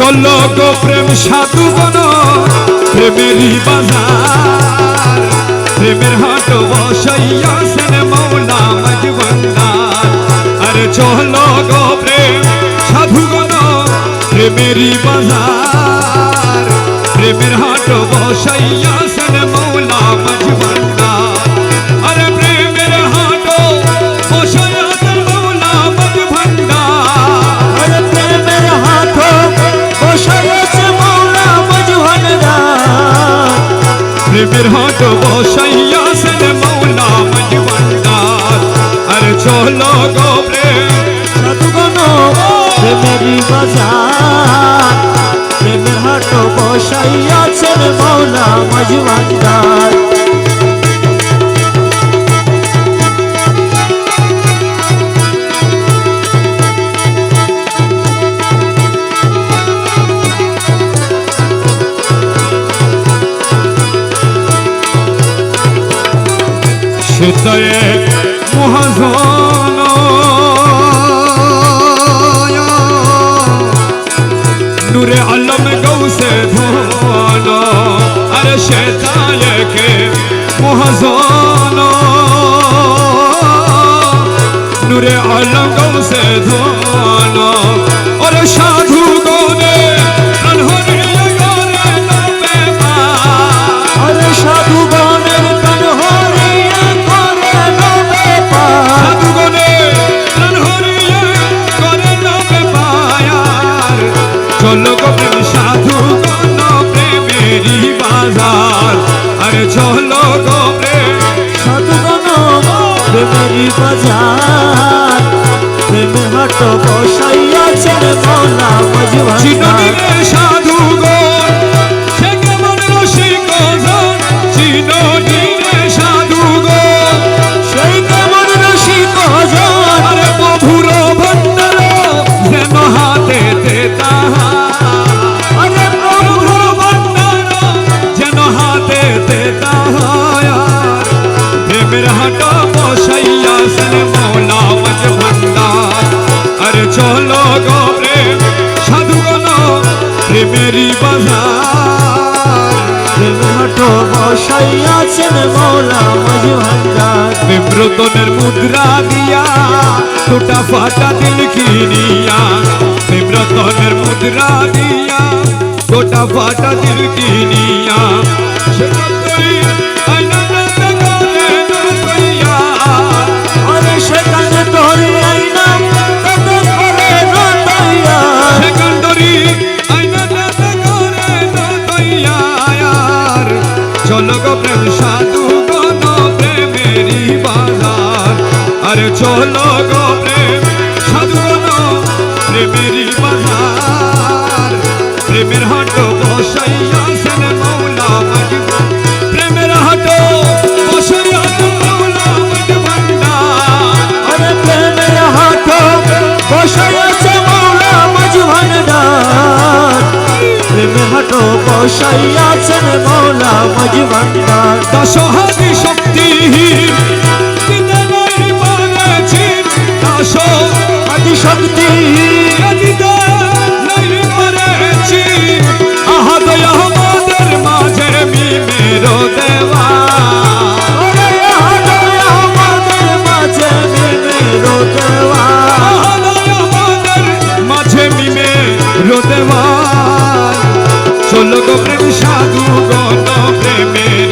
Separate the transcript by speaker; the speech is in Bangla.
Speaker 1: চলো গো প্রেম সাধু বন, প্রেমেরই বাজার। প্রেমের হাট বসাইয়া সেন মৌলা মজবন্দার আরে চলো গো প্রেম সাধু বন, প্রেমেরই বাজার। প্রেমের হাট বসাইয়া সেন মৌলা মজবন্দার চলো গো
Speaker 2: প্রেমেরই বাজার প্রেমের হাট বসাইয়াছেন মৌলা মজুহানদার
Speaker 1: সেতায়ে মহাজন নূরে আলম গৌসে ধন আরে সেতায়ে কে মহাজন নূরে আলম গৌসে ধন ওরে সাধু প্রেমেরই বাজার
Speaker 2: প্রেমের হাট বসাইয়াছেন মৌলা মজুহানদার
Speaker 1: চিননিরে সাধুগণ চলো গো প্রেম সাধুগণ প্রেমেরই বাজার।
Speaker 2: প্রেমের হাট বসাইয়াছেন মৌলা
Speaker 1: মুদ্রা দিয়া টুটা ফাটা দিল কিনিয়া। বিব্রতনের মুদ্রা দিয়া গোটা ফাটা দিল কিনিয়া। চলো গো প্রেম সাধু গণ প্রেমেরি বাজার। আরে চলো গো প্রেম হাট
Speaker 2: বসাইয়াছেন মৌলা মজুহানদার
Speaker 1: দশহাদি শক্তি
Speaker 2: শক্তি
Speaker 1: দিতে বলো গো প্রেম সাধু গণ প্রেমের